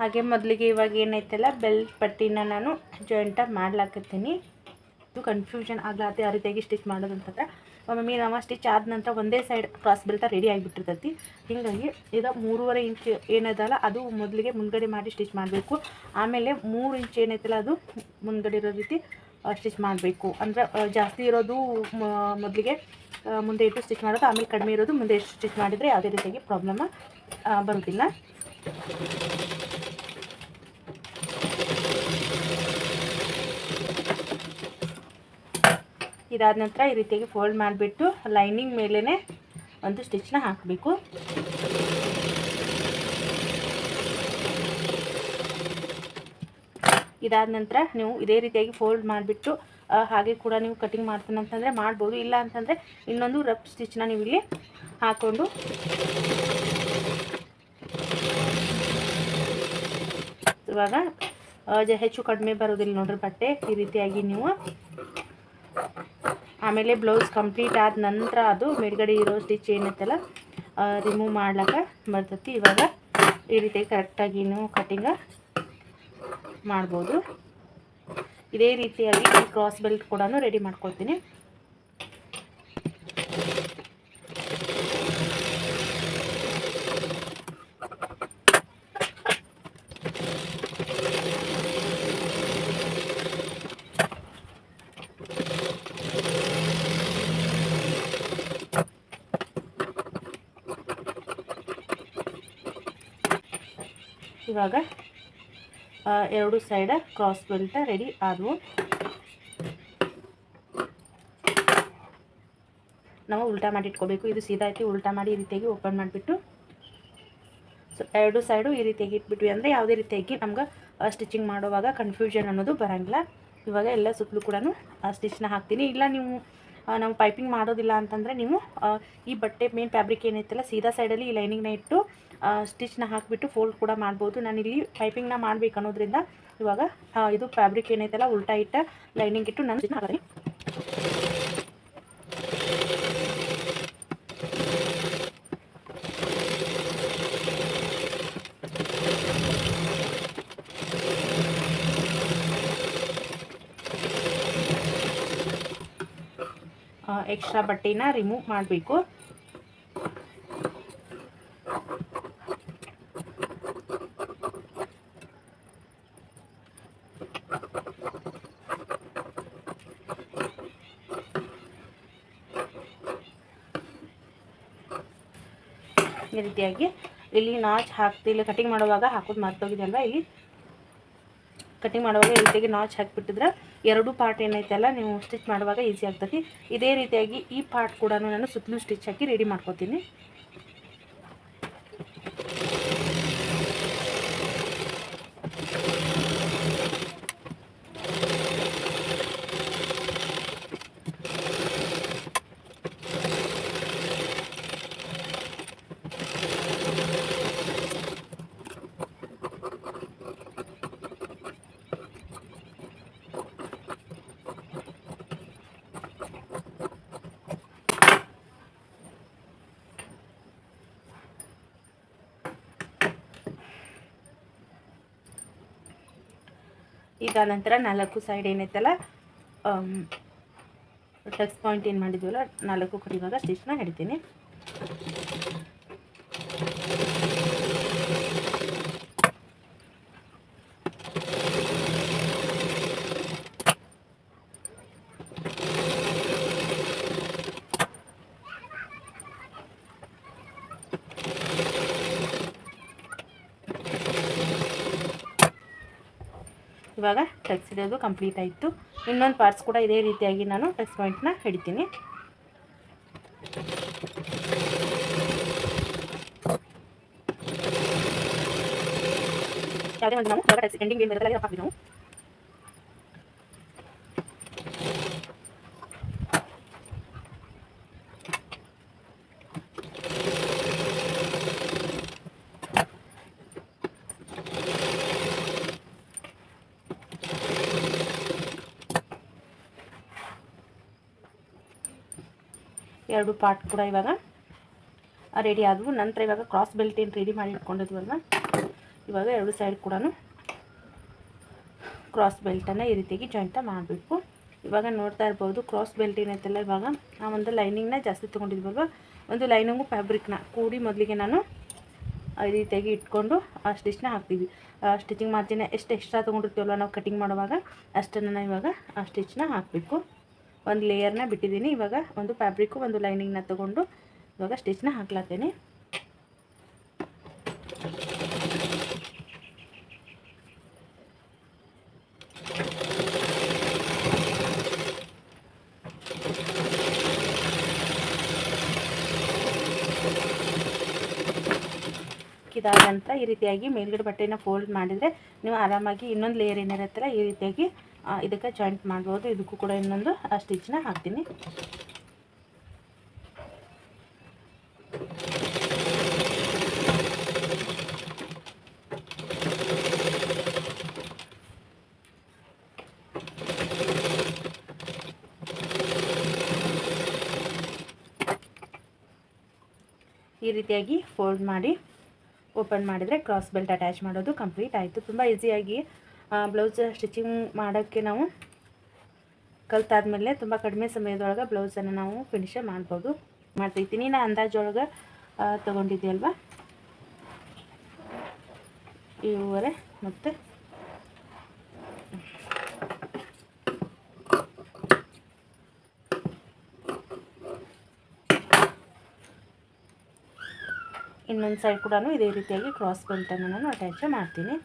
ಹಾಗೆ ಮೊದಲಿಗೆ ಇವಾಗ ಏನೈತಲ್ಲ, ಬೆಲ್ ಪಟ್ಟಿನ ನಾನು ಜಾಯಿಂಟಾಗಿ ಮಾಡ್ಲಾಕತ್ತೀನಿ. ಇದು ಕನ್ಫ್ಯೂಷನ್ ಆಗ್ಲಾತೆ ಆ ರೀತಿಯಾಗಿ ಸ್ಟಿಚ್ ಮಾಡೋದು ಅಂತಂದ್ರೆ ಒಮ್ಮೊಮ್ಮೆ ನಾವು ಸ್ಟಿಚ್ ಆದ ನಂತರ ಒಂದೇ ಸೈಡ್ ಕ್ರಾಸ್ ಬೆಲ್ಟ ರೆಡಿ ಆಗಿಬಿಟ್ಟಿರ್ತೈತಿ. ಹೀಗಾಗಿ ಇದು ಮೂರುವರೆ ಇಂಚ್ ಏನದಲ್ಲ, ಅದು ಮೊದಲಿಗೆ ಮುಂದ್ಗಡೆ ಮಾಡಿ ಸ್ಟಿಚ್ ಮಾಡಬೇಕು. ಆಮೇಲೆ ಮೂರು ಇಂಚ್ ಏನೈತಲ್ಲ, ಅದು ಮುಂದ್ಗಡೆ ಇರೋ ರೀತಿ ಸ್ಟಿಚ್ ಮಾಡಬೇಕು. ಅಂದರೆ ಜಾಸ್ತಿ ಇರೋದು ಮೊದಲಿಗೆ ಮುಂದೆ ಇಟ್ಟು ಸ್ಟಿಚ್ ಮಾಡೋದು, ಆಮೇಲೆ ಕಡಿಮೆ ಇರೋದು, ಮುಂದೆ ಸ್ಟಿಚ್ ಮಾಡಿದರೆ ಯಾವುದೇ ರೀತಿಯಾಗಿ ಪ್ರಾಬ್ಲಮ್ ಬರೋದಿಲ್ಲ. ಇದಾದ ನಂತರ ಈ ರೀತಿಯಾಗಿ ಫೋಲ್ಡ್ ಮಾಡಿಬಿಟ್ಟು ಲೈನಿಂಗ್ ಮೇಲೇ ಒಂದು ಸ್ಟಿಚ್ನ ಹಾಕಬೇಕು. ಇದಾದ ನಂತರ ನೀವು ಇದೇ ರೀತಿಯಾಗಿ ಫೋಲ್ಡ್ ಮಾಡಿಬಿಟ್ಟು ಹಾಗೆ ಕೂಡ ನೀವು ಕಟಿಂಗ್ ಮಾಡ್ತೀನಿ ಅಂತಂದರೆ ಮಾಡ್ಬೋದು. ಇಲ್ಲ ಅಂತಂದರೆ ಇನ್ನೊಂದು ರಫ್ ಸ್ಟಿಚ್ನ ನೀವು ಇಲ್ಲಿ ಹಾಕ್ಕೊಂಡು ಇವಾಗ ಹೆಚ್ಚು ಕಡಿಮೆ ಬರೋದಿಲ್ಲ ನೋಡ್ರಿ ಬಟ್ಟೆ. ಈ ರೀತಿಯಾಗಿ ನೀವು ಆಮೇಲೆ ಬ್ಲೌಸ್ ಕಂಪ್ಲೀಟ್ ಆದ ನಂತರ ಅದು ಮೇಲ್ಗಡೆ ಇರೋ ಸ್ಟಿಚ್ ಏನೈತಲ್ಲ ರಿಮೂವ್ ಮಾಡ್ಲಿಕ್ಕೆ ಬರ್ತೈತಿ. ಇವಾಗ ಈ ರೀತಿ ಕರೆಕ್ಟಾಗಿ ನೀವು ಕಟಿಂಗ ಮಾಡ್ಬೋದು. ಇದೇ ರೀತಿಯಾಗಿ ಕ್ರಾಸ್ ಬೆಲ್ಟ್ ಕೂಡ ರೆಡಿ ಮಾಡ್ಕೊಳ್ತೀನಿ. ಇವಾಗ ಎರಡು ಸೈಡ ಕ್ರಾಸ್ ಬೆಲ್ಟ ರೆಡಿ ಆದವು. ನಾವು ಉಲ್ಟಾ ಮಾಡಿ ಇಟ್ಕೋಬೇಕು. ಇದು ಸೀದಾ ಐತಿ, ಉಲ್ಟಾ ಮಾಡಿ ಈ ರೀತಿಯಾಗಿ ಓಪನ್ ಮಾಡಿಬಿಟ್ಟು. ಸೊ ಎರಡು ಸೈಡು ಈ ರೀತಿಯಾಗಿ ಇಟ್ಬಿಟ್ವಿ ಅಂದರೆ ಯಾವುದೇ ರೀತಿಯಾಗಿ ನಮ್ಗೆ ಸ್ಟಿಚಿಂಗ್ ಮಾಡುವಾಗ ಕನ್ಫ್ಯೂಷನ್ ಅನ್ನೋದು ಬರೋಂಗಿಲ್ಲ. ಇವಾಗ ಎಲ್ಲ ಸುತ್ತಲೂ ಕೂಡ ಸ್ಟಿಚ್ನ ಹಾಕ್ತೀನಿ. ಇಲ್ಲ ನೀವು ನಾವು ಪೈಪಿಂಗ್ ಮಾಡೋದಿಲ್ಲ ಅಂತಂದರೆ ನೀವು ಈ ಬಟ್ಟೆ ಮೇನ್ ಫ್ಯಾಬ್ರಿಕ್ ಏನೈತಲ್ಲ ಸೀದಾ ಸೈಡಲ್ಲಿ ಈ ಲೈನಿಂಗ್ನ ಇಟ್ಟು ಸ್ಟಿಚ್ನ ಹಾಕಿಬಿಟ್ಟು ಫೋಲ್ಡ್ ಕೂಡ ಮಾಡ್ಬೋದು. ನಾನಿಲ್ಲಿ ಪೈಪಿಂಗ್ನ ಮಾಡ್ಬೇಕು ಅನ್ನೋದ್ರಿಂದ ಇವಾಗ ಇದು ಫ್ಯಾಬ್ರಿಕ್ ಏನೈತಲ್ಲ ಉಲ್ಟಾ ಇಟ್ಟ ಲೈನಿಂಗ್ ಇಟ್ಟು ನಾನು stitch ಹಾಕ್ತೀನಿ ಎಕ್ಸ್ಟ್ರಾ ಬಟ್ಟೆನ ರಿಮೂವ್ ಮಾಡಬೇಕು. ಈ ರೀತಿಯಾಗಿ ಇಲ್ಲಿ ನಾಚ್ ಹಾಕ್ತಿಲ್ಲ ಕಟಿಂಗ್ ಮಾಡುವಾಗ ಹಾಕೋದು ಮರ್ತೋಗಿದೆ ಅಲ್ವಾ ಇಲ್ಲಿ? ಕಟಿಂಗ್ ಮಾಡುವಾಗ ಈ ರೀತಿಯಾಗಿ ನಾಚ್ ಹಾಕಿಬಿಟ್ಟಿದ್ರೆ ಎರಡು ಪಾರ್ಟ್ ಏನೈತಲ್ಲ, ನೀವು ಸ್ಟಿಚ್ ಮಾಡುವಾಗ ಈಸಿ ಆಗ್ತೈತಿ. ಇದೇ ರೀತಿಯಾಗಿ ಈ ಪಾರ್ಟ್ ಕೂಡ ನಾನು ಸುತ್ತಲೂ ಸ್ಟಿಚ್ ಹಾಕಿ ರೆಡಿ ಮಾಡ್ಕೊತೀನಿ. ಇದಾದ ನಂತರ ನಾಲ್ಕು ಸೈಡ್ ಏನೈತಲ್ಲ ಟಚ್ ಪಾಯಿಂಟ್ ಏನು ಮಾಡಿದ್ವಲ್ಲ ನಾಲ್ಕು ಕಡೆ ಇವಾಗ ಸ್ಟಿಚ್ನ ಹಿಡಿತೀನಿ ಇವಾಗ ಟಕ್ಸ್ ಕಂಪ್ಲೀಟ್ ಆಯಿತು. ಇನ್ನೊಂದು ಪಾರ್ಟ್ಸ್ ಕೂಡ ಇದೇ ರೀತಿಯಾಗಿ ನಾನು ಟಚ್ ಪಾಯಿಂಟ್ನ ಹಿಡಿತೀನಿ ಯಾವುದೇ ಒಂದು ನಾವು ಇವಾಗ ಟಚ್ ಎಂಡಿಂಗ್ ಏನು ಬರುತ್ತಲ್ಲ ಹಾಕ್ತೀವಿ ನಾವು ಎರಡು ಪಾರ್ಟ್ ಕೂಡ ಇವಾಗ ರೆಡಿ ಆದವು. ನಂತರ ಇವಾಗ ಕ್ರಾಸ್ ಬೆಲ್ಟ್ ಏನು ರೆಡಿ ಮಾಡಿ ಇಟ್ಕೊಂಡಿದ್ವಲ್ವ ಇವಾಗ ಎರಡು ಸೈಡ್ ಕೂಡ ಕ್ರಾಸ್ ಬೆಲ್ಟನ್ನು ಈ ರೀತಿಯಾಗಿ ಜಾಯಿಂಟ ಮಾಡಬೇಕು. ಇವಾಗ ನೋಡ್ತಾ ಇರ್ಬೋದು ಕ್ರಾಸ್ ಬೆಲ್ಟ್ ಏನೈತಲ್ಲ ಇವಾಗ? ಆ ಒಂದು ಲೈನಿಂಗ್ನ ಜಾಸ್ತಿ ತೊಗೊಂಡಿದ್ವಲ್ವ ಒಂದು ಲೈನಿಂಗು ಫ್ಯಾಬ್ರಿಕ್ನ ಕೂಡಿ ಮೊದಲಿಗೆ ನಾನು ಈ ರೀತಿಯಾಗಿ ಇಟ್ಕೊಂಡು ಆ ಸ್ಟಿಚ್ನ ಹಾಕ್ತೀವಿ ಸ್ಟಿಚಿಂಗ್ ಮಾರ್ಜಿನ್ ಎಷ್ಟು ಎಕ್ಸ್ಟ್ರಾ ತೊಗೊಂಡಿರ್ತೀವಲ್ವ ನಾವು ಕಟಿಂಗ್ ಮಾಡುವಾಗ? ಅಷ್ಟನ್ನು ನಾನು ಇವಾಗ ಆ ಸ್ಟಿಚ್ನ ಹಾಕಬೇಕು. ಒಂದು ಲೇಯರ್ನ ಬಿಟ್ಟಿದ್ದೀನಿ. ಇವಾಗ ಒಂದು ಫ್ಯಾಬ್ರಿಕ್ಕು ಒಂದು ಲೈನಿಂಗ್ನ ತೊಗೊಂಡು ಇವಾಗ ಸ್ಟಿಚ್ನ ಹಾಕ್ಲಾತೇನೆ. ಇದಾದಂತ ಈ ರೀತಿಯಾಗಿ ಮೇಲ್ಗಡೆ ಬಟ್ಟೆನ ಫೋಲ್ಡ್ ಮಾಡಿದರೆ ನೀವು ಆರಾಮಾಗಿ ಇನ್ನೊಂದು ಲೇಯರ್ ಏನಿರುತ್ತಲ್ಲ, ಈ ರೀತಿಯಾಗಿ ಇದಕ್ಕೆ ಜಾಯಿಂಟ್ ಮಾಡ್ಬೋದು. ಇದಕ್ಕೂ ಕೂಡ ಇನ್ನೊಂದು ಸ್ಟಿಚ್ನ ಹಾಕ್ತೀನಿ. ಈ ರೀತಿಯಾಗಿ ಫೋಲ್ಡ್ ಮಾಡಿ ಓಪನ್ ಮಾಡಿದರೆ ಕ್ರಾಸ್ ಬೆಲ್ಟ್ ಅಟ್ಯಾಚ್ ಮಾಡೋದು ಕಂಪ್ಲೀಟ್ ಆಯಿತು. ತುಂಬ ಈಸಿಯಾಗಿ ಬ್ಲೌಸ್ ಸ್ಟಿಚಿಂಗ್ ಮಾಡೋಕ್ಕೆ ನಾವು ಕಲ್ತಾದ್ಮೇಲೆ ತುಂಬ ಕಡಿಮೆ ಸಮಯದೊಳಗೆ ಬ್ಲೌಸನ್ನು ನಾವು ಫಿನಿಶ್ ಮಾಡ್ಬೋದು. ಮಾಡ್ತೈತೀನಿ ನಾನು ಅಂದಾಜೊಳಗೆ ತೊಗೊಂಡಿದ್ದೆ ಅಲ್ವಾ ಇವರೆ ಮತ್ತು ಇನ್ನೊಂದು ಸೈಡ್ ಕೂಡ ಇದೇ ರೀತಿಯಾಗಿ ಕ್ರಾಸ್ ಬೆಲ್ಟನ್ನು ನಾನು ಅಟ್ಯಾಚ್ ಮಾಡ್ತೀನಿ.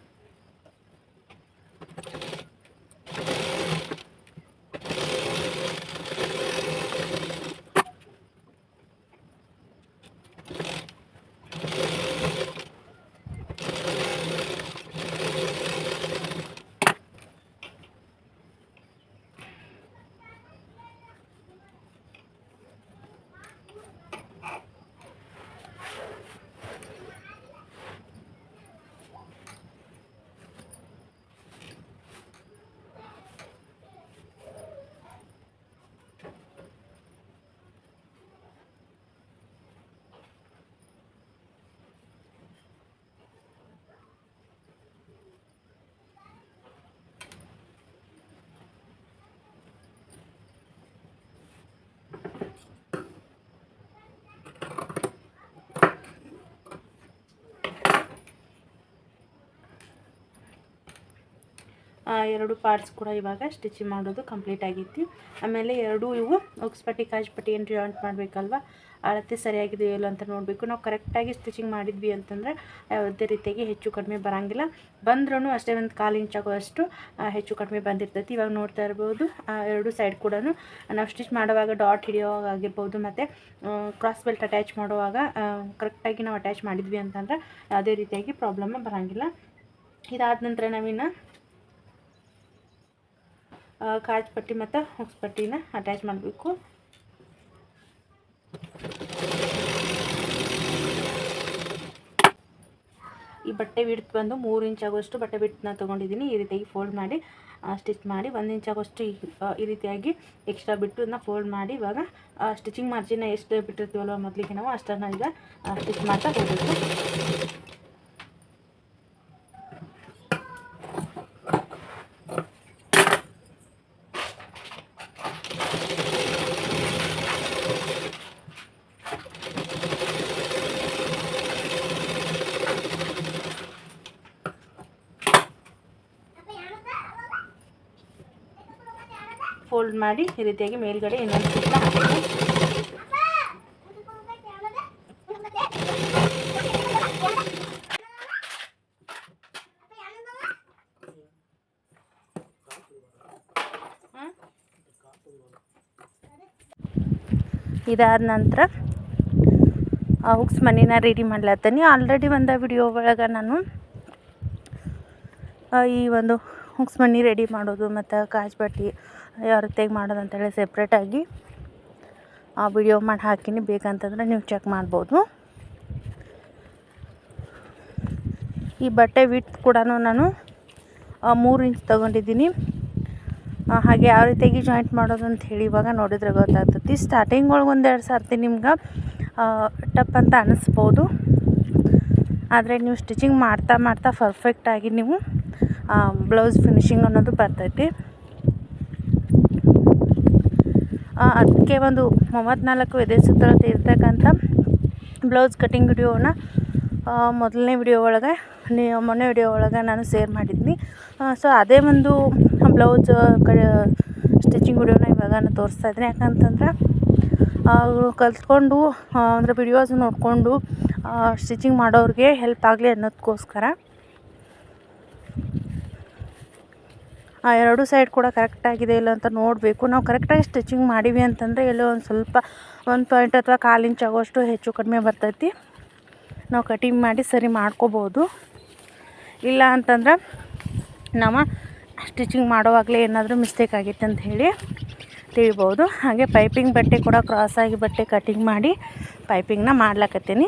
ಎರಡು ಪಾರ್ಟ್ಸ್ ಕೂಡ ಇವಾಗ ಸ್ಟಿಚಿಂಗ್ ಮಾಡೋದು ಕಂಪ್ಲೀಟ್ ಆಗೈತಿ ಆಮೇಲೆ ಎರಡು ಇವು ಉಕ್ಸ್ಪಟ್ಟಿ ಕಾಜ್ಪಟ್ಟಿ ಏನು ಜಾಯಿಂಟ್ ಮಾಡಬೇಕಲ್ವ? ಅಳತೆ ಸರಿಯಾಗಿದೆಯೋ ಇಲ್ಲ ಅಂತ ನೋಡಬೇಕು. ನಾವು ಕರೆಕ್ಟಾಗಿ ಸ್ಟಿಚಿಂಗ್ ಮಾಡಿದ್ವಿ ಅಂತಂದರೆ ಯಾವುದೇ ರೀತಿಯಾಗಿ ಹೆಚ್ಚು ಕಡಿಮೆ ಬರೋಂಗಿಲ್ಲ. ಬಂದ್ರೂ ಅಷ್ಟೇ ಒಂದು ಕಾಲು ಇಂಚಾಗೋ ಅಷ್ಟು ಹೆಚ್ಚು ಕಡಿಮೆ ಬಂದಿರ್ತೈತಿ. ಇವಾಗ ನೋಡ್ತಾ ಇರ್ಬೋದು ಎರಡು ಸೈಡ್ ಕೂಡ ನಾವು ಸ್ಟಿಚ್ ಮಾಡುವಾಗ ಡಾಟ್ ಹಿಡಿಯೋವಾಗ ಆಗಿರ್ಬೋದು ಮತ್ತು ಕ್ರಾಸ್ ಬೆಲ್ಟ್ ಅಟ್ಯಾಚ್ ಮಾಡುವಾಗ ಕರೆಕ್ಟಾಗಿ ನಾವು ಅಟ್ಯಾಚ್ ಮಾಡಿದ್ವಿ ಅಂತಂದ್ರೆ ಯಾವುದೇ ರೀತಿಯಾಗಿ ಪ್ರಾಬ್ಲಮ್ ಬರೋಂಗಿಲ್ಲ. ಇದಾದ ನಂತರ ನಾವಿನ್ನು ಕಾಜ್ ಪಟ್ಟಿ ಮತ್ತು ಹೊಕ್ಸ್ ಪಟ್ಟಿನ ಅಟ್ಯಾಚ್ ಮಾಡಬೇಕು. ಈ ಬಟ್ಟೆ ಬಿಡ್ತು ಬಂದು ಮೂರು ಇಂಚ್ ಆಗೋಷ್ಟು ಬಟ್ಟೆ ನಾನು ತೊಗೊಂಡಿದ್ದೀನಿ ಈ ರೀತಿಯಾಗಿ ಫೋಲ್ಡ್ ಮಾಡಿ ಸ್ಟಿಚ್ ಮಾಡಿ, ಒಂದು ಇಂಚ್ ಆಗೋಷ್ಟು ಈ ರೀತಿಯಾಗಿ ಎಕ್ಸ್ಟ್ರಾ ಬಿಟ್ಟು ಅದನ್ನ ಫೋಲ್ಡ್ ಮಾಡಿ ಇವಾಗ ಸ್ಟಿಚಿಂಗ್ ಮಾರ್ಜಿನ ಎಷ್ಟು ಬಿಟ್ಟಿರ್ತೀವಲ್ವ ಮೊದಲಿಗೆ ನಾವು ಅಷ್ಟನ್ನು ಈಗ ಸ್ಟಿಚ್ ಮಾಡ್ತಾ ಹೋಗಬೇಕು ಫೋಲ್ಡ್ ಮಾಡಿ ಈ ರೀತಿಯಾಗಿ ಮೇಲ್ಗಡೆ ಇನ್ನೊಂದು ಸುತ್ತ ಹಾಕಿ. ಇದಾದ ನಂತರ ಆ ಹುಕ್ಸ್ ಮನಿನ ರೆಡಿ ಮಾಡ್ಲತ್ತೀನಿ. ಆಲ್ರೆಡಿ ಒಂದು ವಿಡಿಯೋ ಒಳಗೆ ನಾನು ಈ ಒಂದು ಹುಕ್ಸ್ ಮನಿ ರೆಡಿ ಮಾಡೋದು ಮತ್ತು ಕಾಜ್ ಯಾವ ರೀತಿಯಾಗಿ ಮಾಡೋದು ಅಂತೇಳಿ ಸೆಪ್ರೇಟಾಗಿ ಆ ವಿಡಿಯೋ ಮಾಡಿ ಹಾಕಿನಿ. ಬೇಕಂತಂದ್ರೆ ನೀವು ಚೆಕ್ ಮಾಡ್ಬೋದು. ಈ ಬಟ್ಟೆ ವಿಟ್ ಕೂಡ ನಾನು ಮೂರು ಇಂಚ್ ತೊಗೊಂಡಿದ್ದೀನಿ. ಹಾಗೆ ಯಾವ ರೀತಿಯಾಗಿ ಜಾಯಿಂಟ್ ಮಾಡೋದು ಅಂತ ಹೇಳಿ ಇವಾಗ ನೋಡಿದ್ರೆ ಗೊತ್ತಾಗ್ತೈತಿ. ಸ್ಟಾರ್ಟಿಂಗ್ ಒಳಗೆ ಒಂದೆರಡು ಸರ್ತಿ ನಿಮ್ಗೆ ಟಪ್ ಅಂತ ಅನಿಸ್ಬೋದು. ಆದರೆ ನೀವು ಸ್ಟಿಚಿಂಗ್ ಮಾಡ್ತಾ ಮಾಡ್ತಾ ಪರ್ಫೆಕ್ಟಾಗಿ ನೀವು ಬ್ಲೌಸ್ ಫಿನಿಶಿಂಗ್ ಅನ್ನೋದು ಬರ್ತೈತಿ. ಅದಕ್ಕೆ ಒಂದು ಮೂವತ್ತ್ನಾಲ್ಕು ಎದೆ ಸುತ್ತಳತೆ ಇರ್ತಕ್ಕಂಥ ಬ್ಲೌಸ್ ಕಟಿಂಗ್ ವಿಡಿಯೋನ ಮೊದಲನೇ ವಿಡಿಯೋ ಒಳಗೆ ಮೊನ್ನೆ ವಿಡಿಯೋ ಒಳಗೆ ನಾನು ಶೇರ್ ಮಾಡಿದ್ನಿ. ಸೊ ಅದೇ ಒಂದು ಬ್ಲೌಸ್ ಕ, ಸ್ಟಿಚಿಂಗ್ ವಿಡಿಯೋನ ಇವಾಗ ನಾನು ತೋರಿಸ್ತಾ ಇದ್ದೀನಿ. ಯಾಕಂತಂದ್ರೆ ಕಲ್ತ್ಕೊಂಡು ಅಂದರೆ ವಿಡಿಯೋಸ್ ನೋಡಿಕೊಂಡು ಸ್ಟಿಚಿಂಗ್ ಮಾಡೋರಿಗೆ ಹೆಲ್ಪ್ ಆಗಲಿ ಅನ್ನೋದಕ್ಕೋಸ್ಕರ ಎರಡು ಸೈಡ್ ಕೂಡ ಕರೆಕ್ಟಾಗಿದೆ ಇಲ್ಲ ಅಂತ ನೋಡಬೇಕು. ನಾವು ಕರೆಕ್ಟಾಗಿ ಸ್ಟಿಚಿಂಗ್ ಮಾಡೀವಿ ಅಂತಂದರೆ ಎಲ್ಲೋ ಒಂದು ಸ್ವಲ್ಪ ಒಂದು ಪಾಯಿಂಟ್ ಅಥವಾ ಕಾಲು ಇಂಚ್ ಆಗೋಷ್ಟು ಹೆಚ್ಚು ಕಡಿಮೆ ಬರ್ತೈತಿ. ನಾವು ಕಟಿಂಗ್ ಮಾಡಿ ಸರಿ ಮಾಡ್ಕೋಬೋದು. ಇಲ್ಲ ಅಂತಂದ್ರೆ ನಾವು ಸ್ಟಿಚಿಂಗ್ ಮಾಡೋವಾಗಲೇ ಏನಾದರೂ ಮಿಸ್ಟೇಕ್ ಆಗಿತ್ತು ಅಂತ ಹೇಳಿ ತಿಳಿಬೋದು. ಹಾಗೆ ಪೈಪಿಂಗ್ ಬಟ್ಟೆ ಕೂಡ ಕ್ರಾಸಾಗಿ ಬಟ್ಟೆ ಕಟಿಂಗ್ ಮಾಡಿ ಪೈಪಿಂಗ್ನ ಮಾಡ್ಲಕತ್ತೀನಿ.